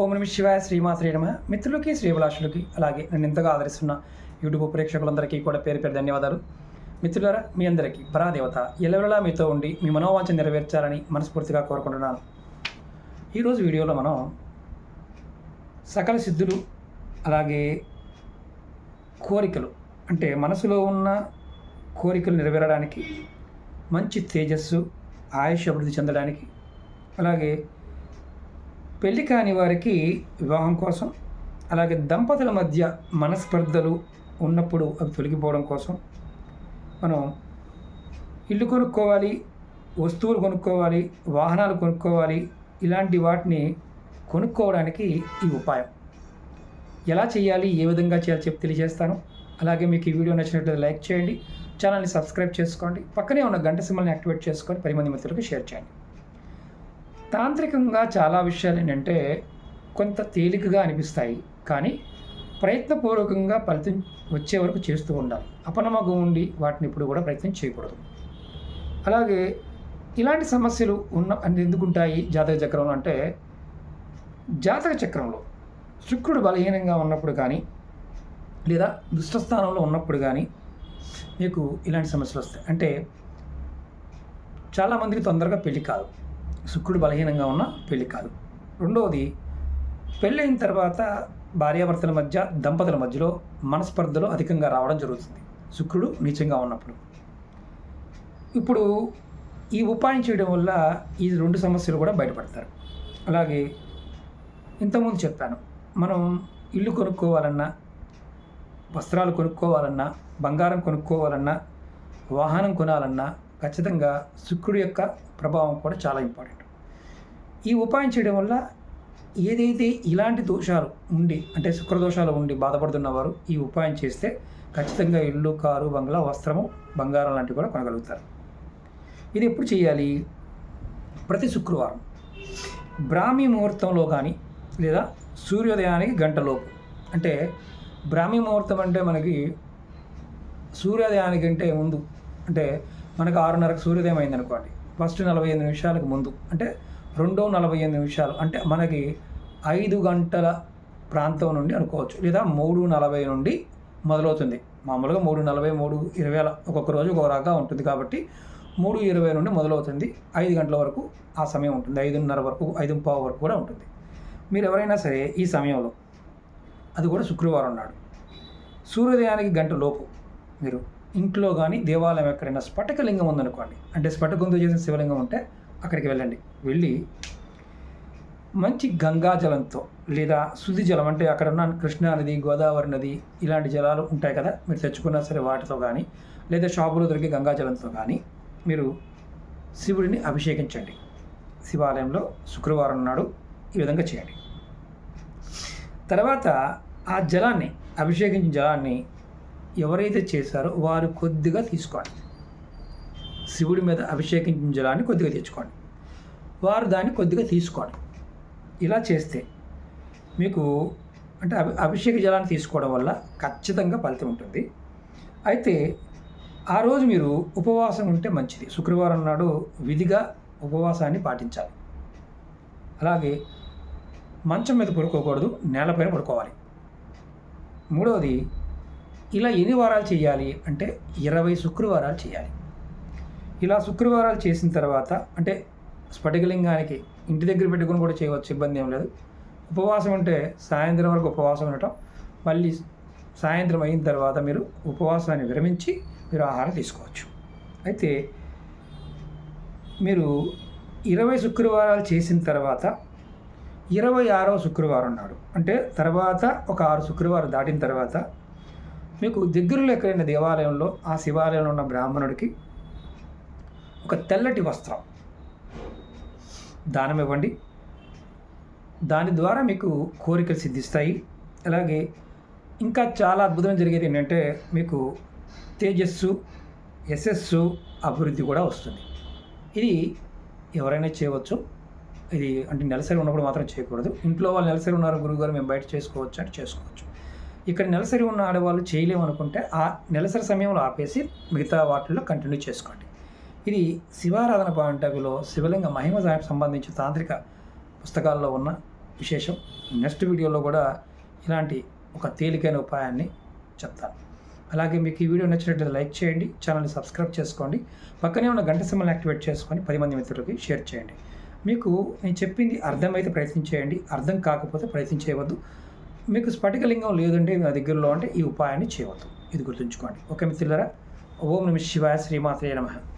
ఓం నమ శివాయ శ్రీమాత్రే నమ. మిత్రులకి శ్రీభిలాషులకి అలాగే నన్ను ఎంతగా ఆదరిస్తున్న యూట్యూబ్ ప్రేక్షకులందరికీ కూడా పేరు పేరు ధన్యవాదాలు. మిత్రులారా మీ అందరికీ పరాదేవత ఎలవెలా మీతో ఉండి మీ మనోవాంఛ నెరవేర్చాలని మనస్ఫూర్తిగా కోరుకుంటున్నాను. ఈరోజు వీడియోలో మనం సకల సిద్ధులు అలాగే కోరికలు అంటే మనసులో ఉన్న కోరికలు నెరవేరడానికి మంచి తేజస్సు ఆయుష్ అభివృద్ధి చెందడానికి అలాగే పెళ్ళి కాని వారికి వివాహం కోసం అలాగే దంపతుల మధ్య మనస్పర్ధలు ఉన్నప్పుడు అవి తొలగిపోవడం కోసం మనం ఇల్లు కొనుక్కోవాలి వస్తువులు కొనుక్కోవాలి వాహనాలు కొనుక్కోవాలి ఇలాంటి వాటిని కొనుక్కోవడానికి ఈ ఉపాయం. ఎలా చేయాలి ఏ విధంగా చేయాలి చెప్పి తెలియజేస్తాను. అలాగే మీకు ఈ వీడియో నచ్చినట్లయితే లైక్ చేయండి ఛానల్ని సబ్స్క్రైబ్ చేసుకోండి పక్కనే ఉన్న గంట సింబల్ని యాక్టివేట్ చేసుకొని పది మంది మిత్రులకు షేర్ చేయండి. తాంత్రికంగా చాలా విషయాలు ఏంటంటే కొంత తేలికగా అనిపిస్తాయి. కానీ ప్రయత్నపూర్వకంగా ఫలితం వచ్చే వరకు చేస్తూ ఉండాలి. అపనమ్మకం ఉండి వాటిని ఇప్పుడు కూడా ప్రయత్నం చేయకూడదు. అలాగే ఇలాంటి సమస్యలు ఉన్న అన్ని ఎందుకుంటాయి జాతక చక్రంలో అంటే జాతక చక్రంలో శుక్రుడు బలహీనంగా ఉన్నప్పుడు కానీ లేదా దుష్టస్థానంలో ఉన్నప్పుడు కానీ మీకు ఇలాంటి సమస్యలు వస్తాయి. అంటే చాలామందికి తొందరగా పెళ్ళి కాదు. శుక్రుడు బలహీనంగా ఉన్న పెళ్ళి కాదు. రెండవది పెళ్ళైన తర్వాత భార్యాభర్తల మధ్య దంపతుల మధ్యలో మనస్పర్ధలు అధికంగా రావడం జరుగుతుంది. శుక్రుడు నీచంగా ఉన్నప్పుడు. ఇప్పుడు ఈ ఉపాయం చేయడం వల్ల ఈ రెండు సమస్యలు కూడా బయటపడతారు. అలాగే ఇంతకుముందు చెప్పాను మనం ఇల్లు కొనుక్కోవాలన్నా వస్త్రాలు కొనుక్కోవాలన్నా బంగారం కొనుక్కోవాలన్నా వాహనం కొనాలన్నా ఖచ్చితంగా శుక్రుడి యొక్క ప్రభావం కూడా చాలా ఇంపార్టెంట్ ఈ ఉపాయం చేయడం వల్ల ఏదైతే ఇలాంటి దోషాలు ఉండి అంటే శుక్ర దోషాలు ఉండి బాధపడుతున్నవారు ఈ ఉపాయం చేస్తే ఖచ్చితంగా ఇల్లు కారు బంగ్లా వస్త్రము బంగారం లాంటివి కూడా కొనగలుగుతారు. ఇది ఎప్పుడు చేయాలి? ప్రతి శుక్రవారం. బ్రాహ్మీ ముహూర్తంలో కానీ లేదా సూర్యోదయానికి గంటలోపు. అంటే బ్రాహ్మీ ముహూర్తం అంటే మనకి సూర్యోదయానికి అంటే ముందు అంటే మనకు ఆరున్నరకు సూర్యోదయం అయింది అనుకోండి ఫస్ట్ నలభై ఎనిమిది నిమిషాలకు ముందు. అంటే రెండో నలభై ఎనిమిది నిమిషాలు. అంటే మనకి ఐదు గంటల ప్రాంతం నుండి అనుకోవచ్చు. లేదా మూడు నలభై నుండి మొదలవుతుంది. మామూలుగా మూడు నలభై మూడు ఇరవై ఒక్కొక్క రోజు ఒక్కొక్క రకంగా ఉంటుంది కాబట్టి మూడు ఇరవై నుండి మొదలవుతుంది. ఐదు గంటల వరకు ఆ సమయం ఉంటుంది. ఐదున్నర వరకు ఐదు పావు వరకు కూడా ఉంటుంది. మీరు ఎవరైనా సరే ఈ సమయంలో అది కూడా శుక్రవారం నాడు. సూర్యోదయానికి గంట లోపు మీరు ఇంట్లో కానీ దేవాలయం ఎక్కడైనా స్ఫటికలింగం ఉందనుకోండి అంటే స్ఫటికంతో చేసిన శివలింగం ఉంటే అక్కడికి వెళ్ళండి. వెళ్ళి మంచి గంగా జలంతో లేదా శుద్ధి జలం అంటే అక్కడ ఉన్న కృష్ణా నది గోదావరి నది ఇలాంటి జలాలు ఉంటాయి కదా మీరు తెచ్చుకున్నా సరే వాటితో కానీ లేదా షాపులో దొరికే గంగా జలంతో కానీ మీరు శివుడిని అభిషేకించండి. శివాలయంలో శుక్రవారం నాడు ఈ విధంగా చేయండి. తర్వాత ఆ జలాన్ని అభిషేకించిన జలాన్ని ఎవరైతే చేశారో వారు కొద్దిగా తీసుకోండి. శివుడి మీద అభిషేకించిన జలాన్ని కొద్దిగా తెచ్చుకోండి. వారు దాన్ని కొద్దిగా తీసుకోండి. ఇలా చేస్తే మీకు అంటే అభి అభిషేక జలాన్ని తీసుకోవడం వల్ల ఖచ్చితంగా ఫలితం ఉంటుంది. అయితే ఆ రోజు మీరు ఉపవాసం ఉంటే మంచిది. శుక్రవారం నాడు విధిగా ఉపవాసాన్ని పాటించాలి. అలాగే మంచం మీద పడుకోకూడదు నేలపైన పడుకోవాలి. మూడవది ఇలా ఎన్ని వారాలు చేయాలి? అంటే ఇరవై శుక్రవారాలు చేయాలి. ఇలా శుక్రవారాలు చేసిన తర్వాత అంటే స్ఫటికలింగానికి ఇంటి దగ్గర పెట్టుకుని కూడా చేయవచ్చు ఇబ్బంది ఏం లేదు. ఉపవాసం ఉంటే సాయంత్రం వరకు ఉపవాసం ఉండటం మళ్ళీ సాయంత్రం అయిన తర్వాత మీరు ఉపవాసాన్ని విరమించి మీరు ఆహారం తీసుకోవచ్చు. అయితే మీరు ఇరవై శుక్రవారాలు చేసిన తర్వాత ఇరవై ఆరవ శుక్రవారం నాడు అంటే తర్వాత ఒక ఆరు శుక్రవారం దాటిన తర్వాత మీకు దగ్గరలో ఎక్కడైనా దేవాలయంలో ఆ శివాలయంలో ఉన్న బ్రాహ్మణుడికి ఒక తెల్లటి వస్త్రం దానం ఇవ్వండి. దాని ద్వారా మీకు కోరికలు సిద్ధిస్తాయి. అలాగే ఇంకా చాలా అద్భుతం జరిగేది ఏంటంటే మీకు తేజస్సు యశస్సు అభివృద్ధి కూడా వస్తుంది. ఇది ఎవరైనా చేయవచ్చు. ఇది అంటే నెలసరి ఉన్నప్పుడు మాత్రం చేయకూడదు. ఇంట్లో వాళ్ళు నెలసరి ఉన్నారు గురువుగారు మేము బయట చేసుకోవచ్చు అంటే చేసుకోవచ్చు. ఇక్కడ నెలసరి ఉన్న ఆడవాళ్ళు చేయలేము అనుకుంటే ఆ నెలసరి సమయంలో ఆపేసి మిగతా వాటిల్లో కంటిన్యూ చేసుకోండి. ఇది శివారాధన పాయింట్ శివలింగ మహిమ సంబంధించి తాంత్రిక పుస్తకాల్లో ఉన్న విశేషం. నెక్స్ట్ వీడియోలో కూడా ఇలాంటి ఒక తేలికైన ఉపాయాన్ని చెప్తాను. అలాగే మీకు ఈ వీడియో నచ్చినట్లయితే లైక్ చేయండి ఛానల్ని సబ్స్క్రైబ్ చేసుకోండి పక్కనే ఉన్న గంట సింబల్ని యాక్టివేట్ చేసుకొని పది మంది మిత్రులకి షేర్ చేయండి. మీకు నేను చెప్పింది అర్థమైతే ప్రయత్నం చేయండి అర్థం కాకపోతే ప్రయత్నం చేయవద్దు మీకు స్ఫటికలింగం లేదంటే నా దగ్గరలో అంటే ఈ ఉపాయాన్ని చేయవద్దు. ఇది గుర్తుంచుకోండి. ఓకే మిత్రులరా? ఓం నమ శివాయ శ్రీమాత్రే నమః.